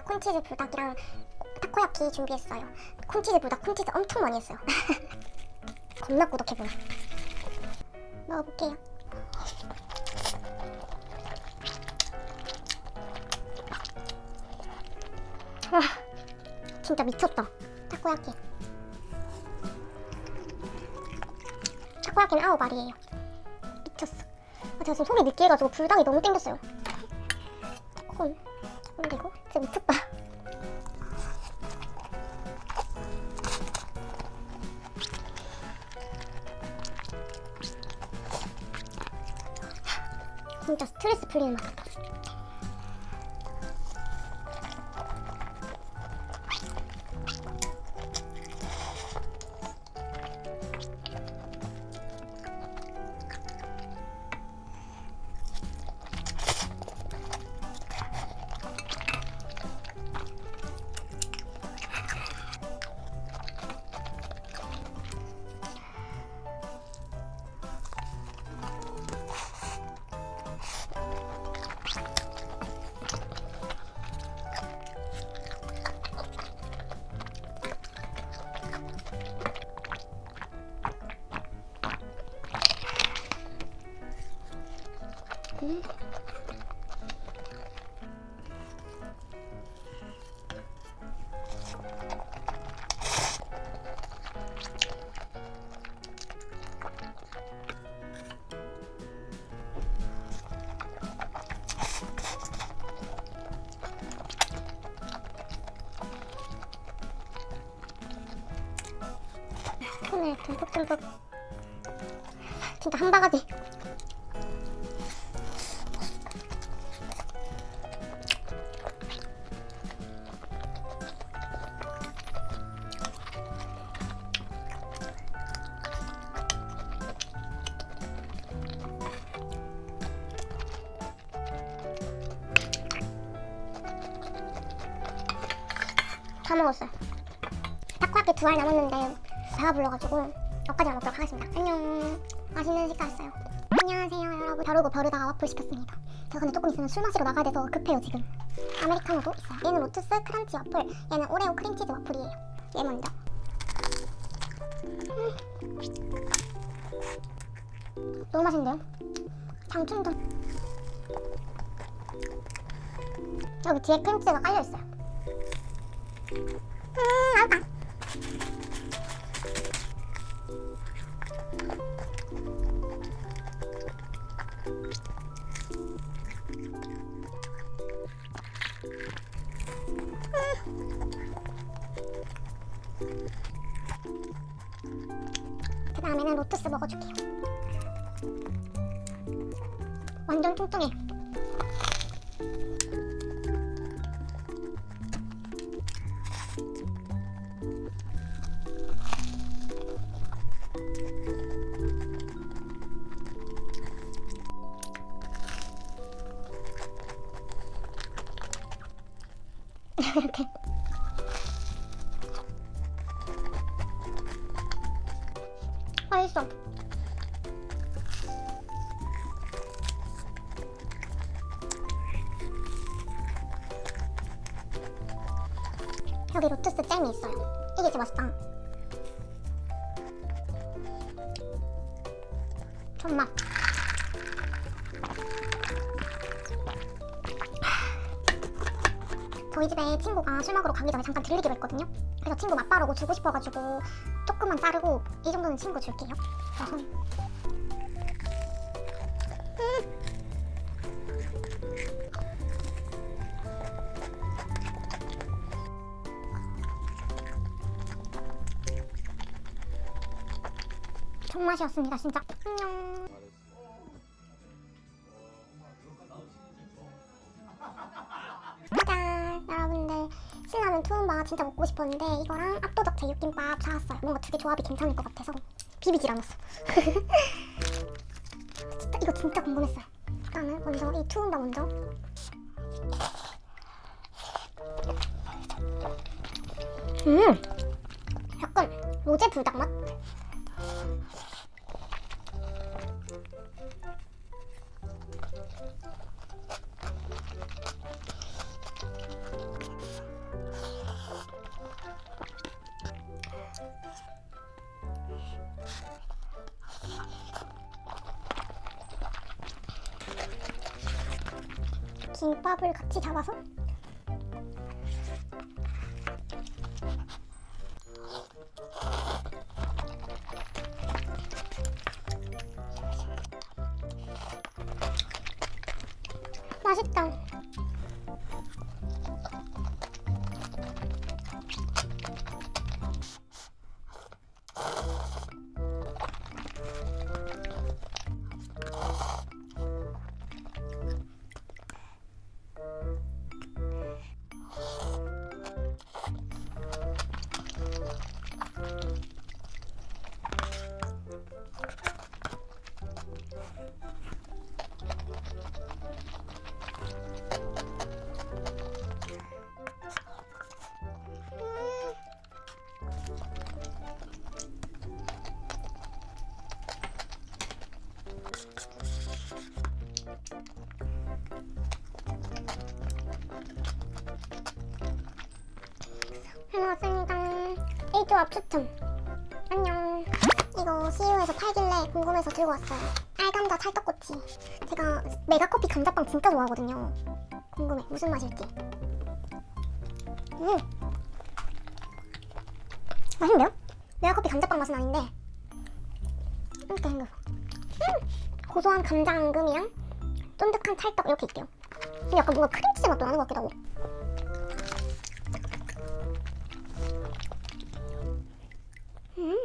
제가 콘치즈 불닭이랑 타코야키 준비했어요. 콘치즈 불닭 콘치즈 엄청 많이 했어요. 겁나 꾸덕해 보여. 먹어볼게요. 와, 진짜 미쳤다. 타코야키. 타코야키는 아홉 알이에요. 미쳤어. 아, 제가 지금 속이 느끼해가지고 불닭이 너무 땡겼어요. 콘. 올리고 진짜 미쳤다. 진짜 스트레스 풀리는 맛. 손을 듬뿍듬뿍 진짜 한 바가지. 다 먹었어요. 타코야키 두알 남았는데 배가 불러가지고 여기까지 먹도록 하겠습니다. 안녕. 맛있는 식사였어요. 안녕하세요 여러분. 벼르고 벼르다가 와플 시켰습니다. 제가 근데 조금 있으면 술 마시러 나가야 돼서 급해요 지금. 아메리카노도 있어요. 얘는 로투스 크런치 와플, 얘는 오레오 크림치즈 와플이에요. 얘 먼저. 음. 너무 맛있는데요? 장충전. 여기 뒤에 크림치즈가 깔려 있어요. 음, 맛있다. 그 다음에는 로투스 먹어줄게요. 완전 뚱뚱해. 맛있어. 여기 로투스 잼이 있어요. 이게 진짜 맛있다. 존맛. 저희 집에 친구가 술 먹으러 가기 전에 잠깐 들리기로 했거든요. 그래서 친구 맛바르고 주고 싶어가지고 조금만 자르고 이 정도는 친구 줄게요. 자, 손. 존맛이었습니다, 진짜. 투움바 진짜 먹고 싶었는데 이거랑 압도적 제육김밥 사왔어요. 뭔가 두 개 조합이 괜찮을 것 같아서 비비질 않았어. 진짜 이거 진짜 궁금했어요. 일단은 먼저 이 투움바 먼저. 음! 약간 로제 불닭 맛 김밥을 같이 잡아서 맛있다. 1조합 추천. 안녕. 이거 CU에서 팔길래 궁금해서 들고 왔어요. 알감자 찰떡꼬치. 제가 메가커피 감자빵 진짜 좋아하거든요. 궁금해 무슨 맛일지. 음. 맛있는데요? 메가커피 감자빵 맛은 아닌데. 음. 고소한 감자 앙금이랑 쫀득한 찰떡 이렇게 있게요. 근데 약간 뭔가 크림치즈 맛도 나는 것 같기도 하고. 음.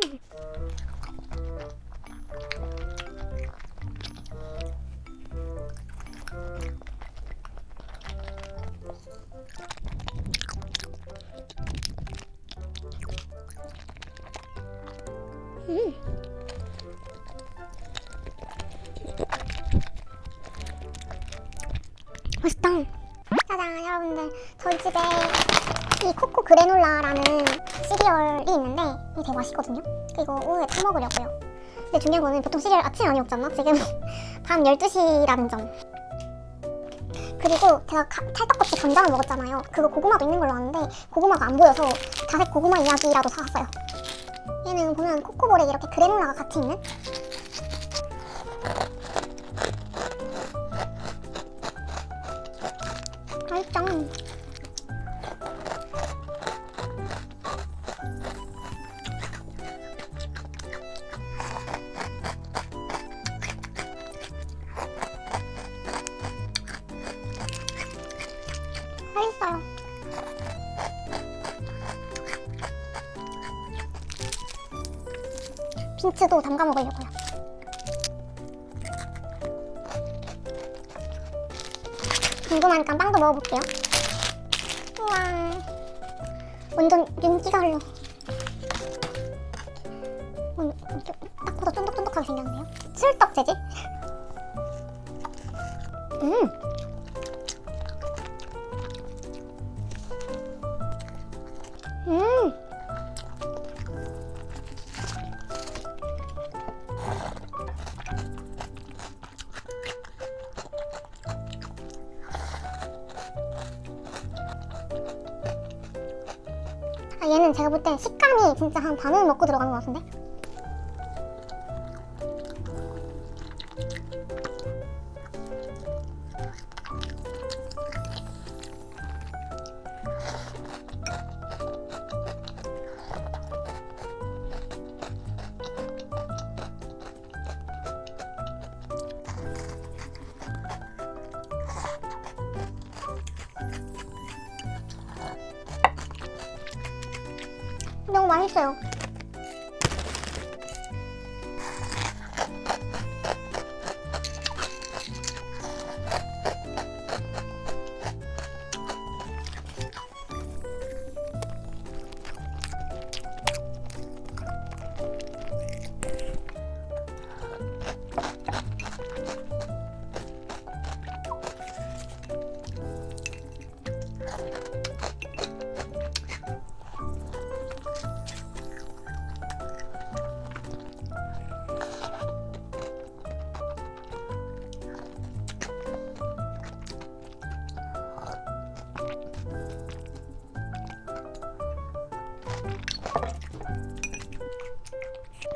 음. 맛있다. 짜잔, 여러분들. 저희 집에 이 코코 그래놀라라는 시리얼이 있는데 되게 맛있거든요. 이거 오후에 타 먹으려고요. 근데 중요한 거는 보통 시리얼 아침 많이 먹잖아. 지금 밤 12시라는 점. 그리고 제가 가- 찰떡같이 감자를 먹었잖아요. 그거 고구마도 있는 걸로 아는데 고구마가 안 보여서 자색 고구마 이야기라도 사왔어요. 얘는 보면 코코볼에 이렇게 그래놀라가 같이 있는 맛있다. 빈츠도 담가 먹으려고요. 궁금하니까 빵도 먹어볼게요. 우와, 완전 윤기가 흘러. 딱 보다 쫀득쫀득하게 생겼네요. 칠떡 재질? 음. 음. 얘는 제가 볼땐 식감이 진짜 한 반은 먹고 들어가는 것 같은데? 너무 맛있어요.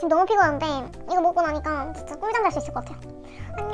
너무 피곤한데 이거 먹고 나니까 진짜 꿀잠 잘 수 있을 것 같아요. 안녕.